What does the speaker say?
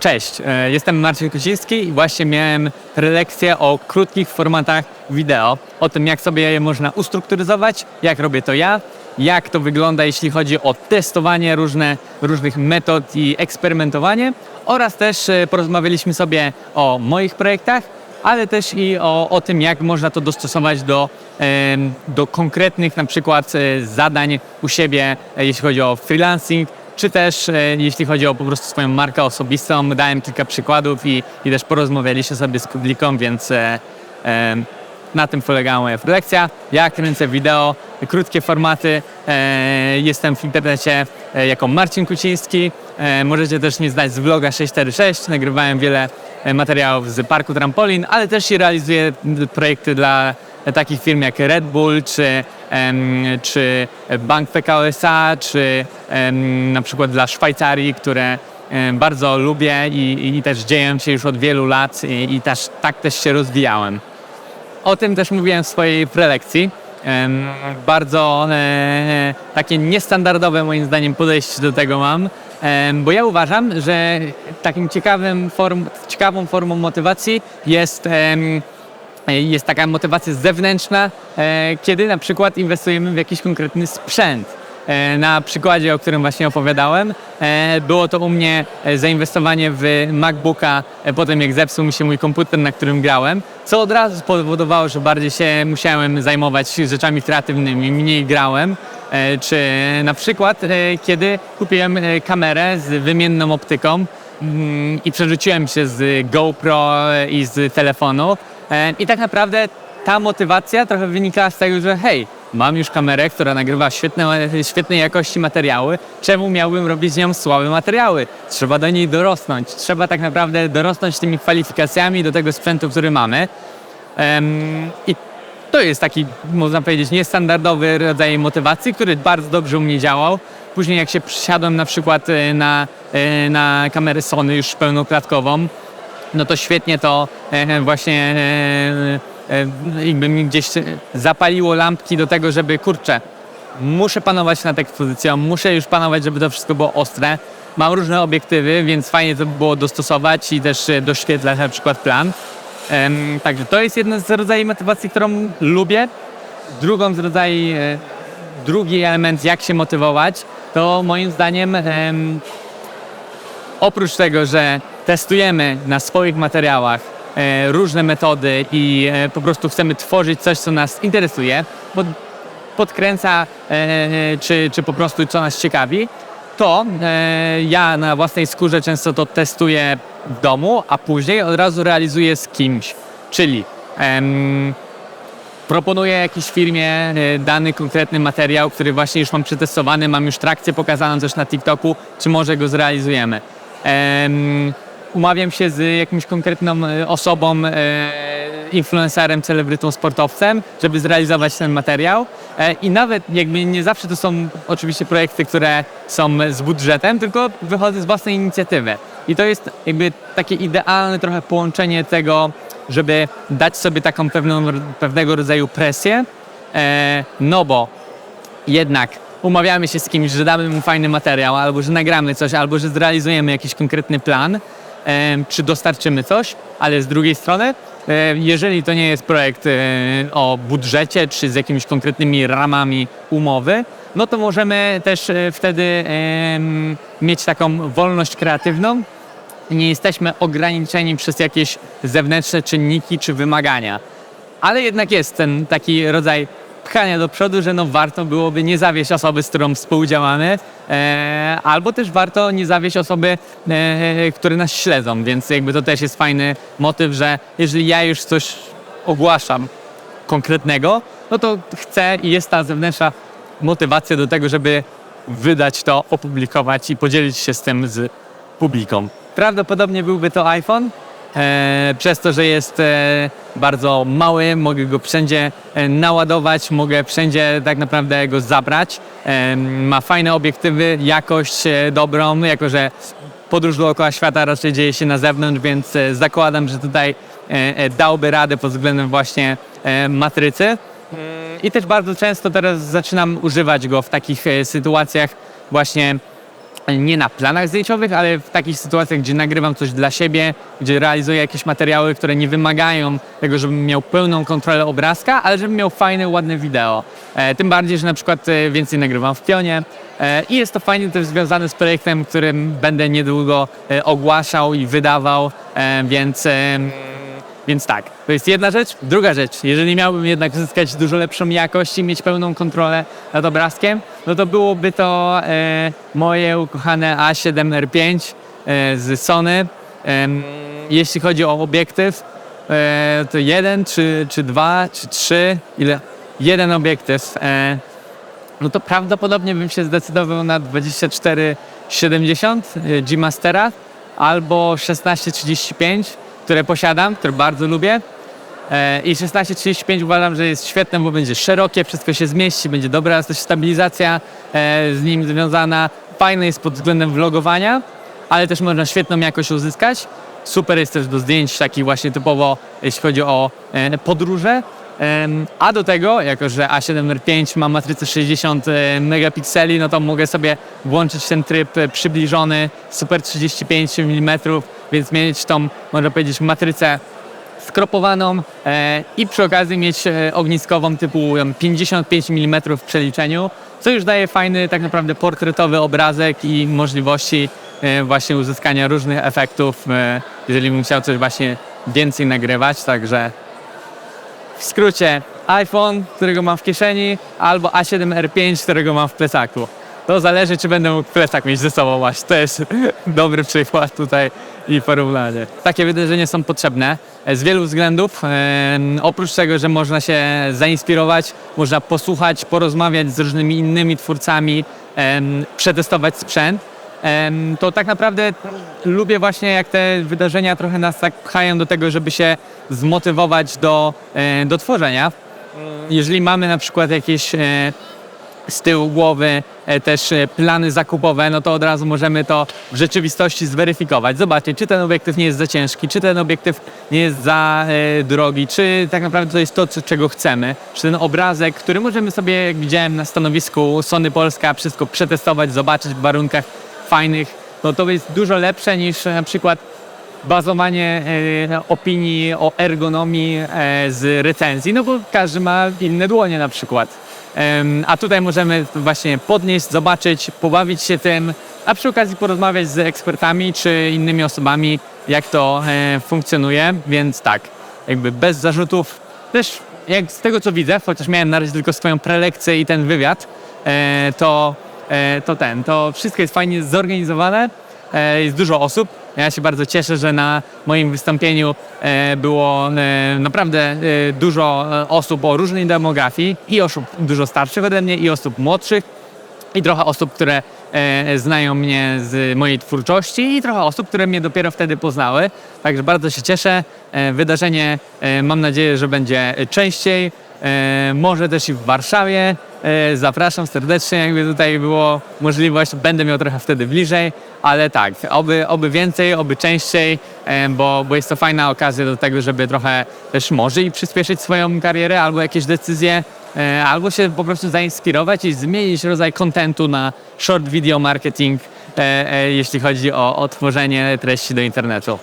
Cześć, e, jestem Marcin Kociński i właśnie miałem prelekcję o krótkich formatach wideo, o tym jak sobie je można ustrukturyzować, jak robię to ja, jak to wygląda jeśli chodzi o testowanie różne, różnych metod i eksperymentowanie. Oraz też e, porozmawialiśmy sobie o moich projektach, ale też i o, o tym, jak można to dostosować do, do konkretnych na przykład e, zadań u siebie, jeśli chodzi o freelancing, czy też e, jeśli chodzi o po prostu swoją markę osobistą. Dałem kilka przykładów i, i też porozmawialiśmy sobie z publiką, więc e, em, na tym polegała moja lekcja. Ja kręcę wideo, krótkie formaty. E, jestem w internecie e, jako Marcin Kuciński. E, możecie też mnie znać z vloga 646. Nagrywałem wiele e, materiałów z parku trampolin, ale też i realizuję projekty dla e, takich firm jak Red Bull, czy, czy Bank PKO SA, czy na przykład dla Szwajcarii, które bardzo lubię i, i też dzieją się już od wielu lat i, i też, tak też się rozwijałem. O tym też mówiłem w swojej prelekcji. Bardzo e, takie niestandardowe moim zdaniem podejście do tego mam, bo ja uważam, że takim ciekawym form, ciekawą formą motywacji jest, jest taka motywacja zewnętrzna, e, kiedy na przykład inwestujemy w jakiś konkretny sprzęt. E, Na przykładzie, o którym właśnie opowiadałem, e, było to u mnie e, zainwestowanie w MacBooka e, po tym, jak zepsuł mi się mój komputer, na którym grałem, co od razu spowodowało, że bardziej się musiałem zajmować rzeczami kreatywnymi, mniej grałem. E, Czy na przykład, e, kiedy kupiłem e, kamerę z wymienną optyką mm, i przerzuciłem się z GoPro i z telefonu. I tak naprawdę ta motywacja trochę wynika z tego, że hej, mam już kamerę, która nagrywa świetne, świetnej jakości materiały, czemu miałbym robić z nią słabe materiały? Trzeba do niej dorosnąć, trzeba tak naprawdę dorosnąć tymi kwalifikacjami do tego sprzętu, który mamy. I to jest taki, można powiedzieć, niestandardowy rodzaj motywacji, który bardzo dobrze u mnie działał. Później jak się przysiadłem na przykład e, na, e, na kamerę Sony już pełnoklatkową, no to świetnie to e, właśnie e, e, jakby mi gdzieś zapaliło lampki do tego, żeby kurczę, muszę panować nad ekspozycją, muszę już panować, żeby to wszystko było ostre. Mam różne obiektywy, więc fajnie to było dostosować i też e, doświetlać na przykład plan. Także to jest jeden z rodzajów motywacji, którą lubię. Drugą z rodzajów, e, drugi element, jak się motywować, to moim zdaniem em, oprócz tego, że testujemy na swoich materiałach e, różne metody i e, po prostu chcemy tworzyć coś, co nas interesuje, pod, podkręca e, czy, czy po prostu co nas ciekawi, to ja na własnej skórze często to testuję w domu, a później od razu realizuję z kimś. Czyli em, proponuję jakiejś firmie dany konkretny materiał, który właśnie już mam przetestowany, mam już trakcję pokazaną też na TikToku, czy może go zrealizujemy. Em, umawiam się z jakimś konkretną e, osobą, e, influencerem, celebrytą, sportowcem, żeby zrealizować ten materiał. E, I nawet jakby nie zawsze to są oczywiście projekty, które są z budżetem, tylko wychodzę z własnej inicjatywy. I to jest jakby takie idealne trochę połączenie tego, żeby dać sobie taką pewną, pewnego rodzaju presję, no bo jednak umawiamy się z kimś, że damy mu fajny materiał, albo że nagramy coś, albo że zrealizujemy jakiś konkretny plan, czy dostarczymy coś, ale z drugiej strony, jeżeli to nie jest projekt o budżecie, czy z jakimiś konkretnymi ramami umowy, no to możemy też e, wtedy mieć taką wolność kreatywną, nie jesteśmy ograniczeni przez jakieś zewnętrzne czynniki czy wymagania. Ale jednak jest ten taki rodzaj pchania do przodu, że no warto byłoby nie zawieść osoby, z którą współdziałamy, e, albo też warto nie zawieść osoby, e, które nas śledzą, więc jakby to też jest fajny motyw, że jeżeli ja już coś ogłaszam konkretnego, no to chcę i jest ta zewnętrzna motywacja do tego, żeby wydać to, opublikować i podzielić się z tym z publiką. Prawdopodobnie byłby to iPhone, e, przez to, że jest e, bardzo mały, mogę go wszędzie e, naładować, mogę wszędzie tak naprawdę go zabrać. Ma fajne obiektywy, jakość dobrą, jako że podróż dookoła świata raczej dzieje się na zewnątrz, więc zakładam, że tutaj dałby radę pod względem właśnie matrycy. I też bardzo często teraz zaczynam używać go w takich sytuacjach właśnie nie na planach zdjęciowych, ale w takich sytuacjach, gdzie nagrywam coś dla siebie, gdzie realizuję jakieś materiały, które nie wymagają tego, żebym miał pełną kontrolę obrazka, ale żebym miał fajne, ładne wideo. E, tym bardziej, że na przykład e, więcej nagrywam w pionie e, i jest to fajnie też związane z projektem, którym będę niedługo ogłaszał i wydawał, więc... E, więc tak, to jest jedna rzecz. Druga rzecz, jeżeli miałbym jednak uzyskać dużo lepszą jakość i mieć pełną kontrolę nad obrazkiem, no to byłoby to e, moje ukochane A7R5 e, z Sony. Em, jeśli chodzi o obiektyw, e, to jeden, czy, czy dwa, czy trzy, ile? Jeden obiektyw. E, no to prawdopodobnie bym się zdecydował na 2470 y, G Mastera albo 1635, które posiadam, które bardzo lubię. E, I 1635 uważam, że jest świetne, bo będzie szerokie, wszystko się zmieści, będzie dobra też stabilizacja e, z nim związana. Fajne jest pod względem vlogowania, ale też można świetną jakość uzyskać. Super jest też do zdjęć takich właśnie typowo, jeśli chodzi o e, podróże. A do tego, jako że A7R5 ma matrycę 60 e, megapikseli, no to mogę sobie włączyć ten tryb e, przybliżony, super 35 mm, więc mieć tą, można powiedzieć, matrycę skropowaną e, i przy okazji mieć ogniskową typu em, 55 mm w przeliczeniu, co już daje fajny, tak naprawdę portretowy obrazek i możliwości właśnie uzyskania różnych efektów, jeżeli bym chciał coś właśnie więcej nagrywać, także w skrócie iPhone, którego mam w kieszeni, albo A7R5, którego mam w plecaku. To zależy, czy będę mógł plecak mieć ze sobą właśnie. To jest dobry przykład tutaj i porównanie. Takie wydarzenia są potrzebne e, z wielu względów. Em, oprócz tego, że można się zainspirować, można posłuchać, porozmawiać z różnymi innymi twórcami, em, przetestować sprzęt, to tak naprawdę lubię właśnie jak te wydarzenia trochę nas tak pchają do tego, żeby się zmotywować do, e, do tworzenia. Jeżeli mamy na przykład jakieś e, z tyłu głowy e, też plany zakupowe, no to od razu możemy to w rzeczywistości zweryfikować. Zobaczcie, czy ten obiektyw nie jest za ciężki, czy ten obiektyw nie jest za drogi, czy tak naprawdę to jest to, czego chcemy, czy ten obrazek, który możemy sobie, jak widziałem na stanowisku Sony Polska, wszystko przetestować, zobaczyć w warunkach fajnych, no to jest dużo lepsze niż na przykład bazowanie e, opinii o ergonomii e, z recenzji, no bo każdy ma inne dłonie na przykład. A tutaj możemy właśnie podnieść, zobaczyć, pobawić się tym, a przy okazji porozmawiać z ekspertami czy innymi osobami, jak to e, funkcjonuje, więc tak, jakby bez zarzutów. Też jak z tego co widzę, chociaż miałem na razie tylko swoją prelekcję i ten wywiad, e, to, e, to ten, to wszystko jest fajnie zorganizowane, e, jest dużo osób. Ja się bardzo cieszę, że na moim wystąpieniu e, było e, naprawdę e, dużo e, osób o różnej demografii i osób dużo starszych ode mnie i osób młodszych i trochę osób, które e, znają mnie z mojej twórczości i trochę osób, które mnie dopiero wtedy poznały. Także bardzo się cieszę. E, wydarzenie e, mam nadzieję, że będzie częściej. E, może też i w Warszawie. E, zapraszam serdecznie, jakby tutaj było możliwość. Będę miał trochę wtedy bliżej, ale tak, oby, oby więcej, oby częściej, e, bo, bo jest to fajna okazja do tego, żeby trochę też może i przyspieszyć swoją karierę albo jakieś decyzje e, albo się po prostu zainspirować i zmienić rodzaj kontentu na short video marketing, jeśli chodzi o, o tworzenie treści do internetu.